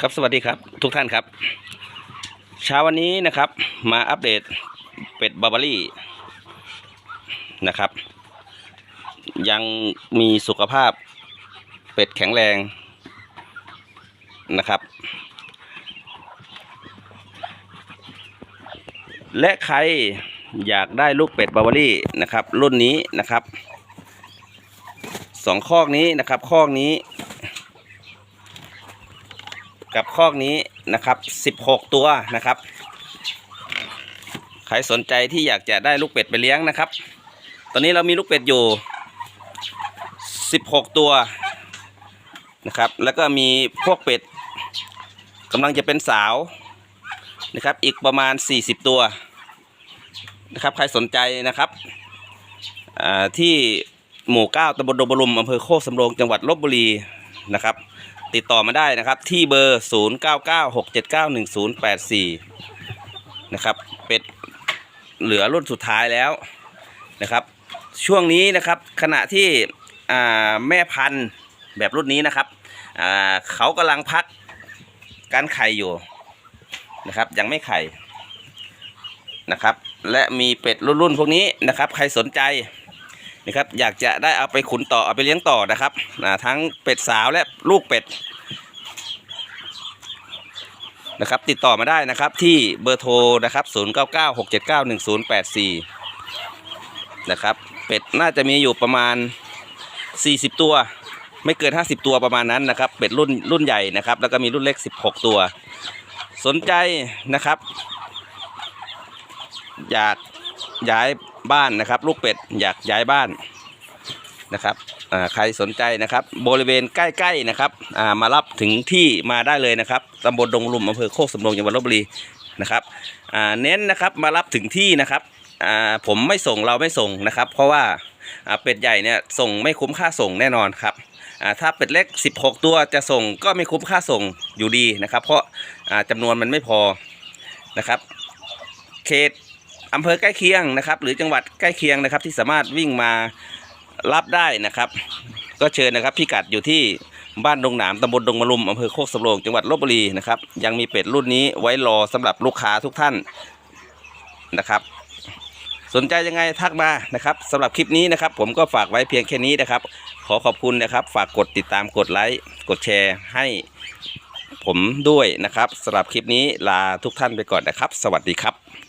ครับสวัสดีครับ ทุกท่านครับ เช้าวันนี้นะครับ มาอัปเดตเป็ดบาบารี่นะครับ ยังมีสุขภาพเป็ดแข็งแรงนะครับ และใครอยากได้ลูกเป็ดบาบารี่นะครับ รุ่นนี้นะครับสองคอกนี้นะครับคอกนี้ กับคอกนี้นะครับ 16 ตัวนะครับ ใครสนใจที่อยากจะได้ลูกเป็ดไปเลี้ยงนะครับ ตอนนี้เรามีลูกเป็ดอยู่ 16 ตัวนะครับ แล้วก็มีพวกเป็ดกำลังจะเป็นสาวนะครับ อีกประมาณ 40 ตัวนะครับ ใครสนใจนะครับที่หมู่ 9ตำบลดบรุมอำเภอโคกสำโรง จังหวัดลบบุรีนะครับ ติดต่อมาได้นะครับ ที่เบอร์ 0996791084 นะครับ เป็ดเหลือรุ่นสุดท้ายแล้วนะครับ ช่วงนี้นะครับขณะที่แม่พันธุ์แบบรุ่นนี้นะครับเขากำลังพักการไข่อยู่นะครับ ยังไม่ไข่นะครับ และมีเป็ดรุ่นๆพวกนี้นะครับ ใครสนใจ นะครับอยากจะได้เอาไปขุนต่อเอาไปเลี้ยงต่อนะครับอ่าทั้งเป็ดสาวและลูกเป็ดนะครับติดต่อมาได้นะครับที่เบอร์โทรนะครับ0 9 9 6 7 9 1 0 8 4นะครับเป็ดน่าจะมีอยู่ประมาณ 40 ตัว ไม่เกิน 50 ตัวประมาณนั้นนะครับเป็ดรุ่นรุ่นใหญ่นะครับ แล้วก็มีรุ่นเล็ก 16 ตัว สนใจนะครับ อยาก ย้ายบ้านนะครับ ลูกเป็ดอยากย้ายบ้านนะครับใครสนใจนะครับ บริเวณใกล้ๆนะครับามารับถึงที่มาได้เลยนะครับตำบลดงลุมอำเภอโคกสำโรงจังหวัดลบบุรีนะครับเน้นนะครับมารับถึงที่นะครับผมไม่ส่งเราไม่ส่งนะครับ เพราะว่าาเป็ดใหญ่เนี่ยส่งไม่คุ้มค่าส่งแน่นอนครับถ้าเป็ดเล็ก 16 ตัวจะส่งก็ไม่คุ้มค่าส่งอยู่ดีนะครับ เพราะาจำนวนมันไม่พอนะครับ เขต อำเภอใกล้เคียงนะครับ หรือจังหวัดใกล้เคียงนะครับ ที่สามารถวิ่งมารับได้นะครับ ก็เชิญนะครับพิกัดอยู่ที่บ้านดงหนามตำบลดงมะลุมอำเภอโคกสำโรงจังหวัดลบบุรีนะครับยังมีเป็ดรุ่นนี้ไว้รอสำหรับลูกค้าทุกท่านนะครับ สนใจยังไงทักมานะครับสำหรับคลิปนี้นะครับ ผมก็ฝากไว้เพียงแค่นี้นะครับ ขอขอบคุณนะครับ ฝากกดติดตามกดไลค์กดแชร์ให้ผมด้วยนะครับสำหรับคลิปนี้ลาทุกท่านไปก่อนนะครับ สวัสดีครับ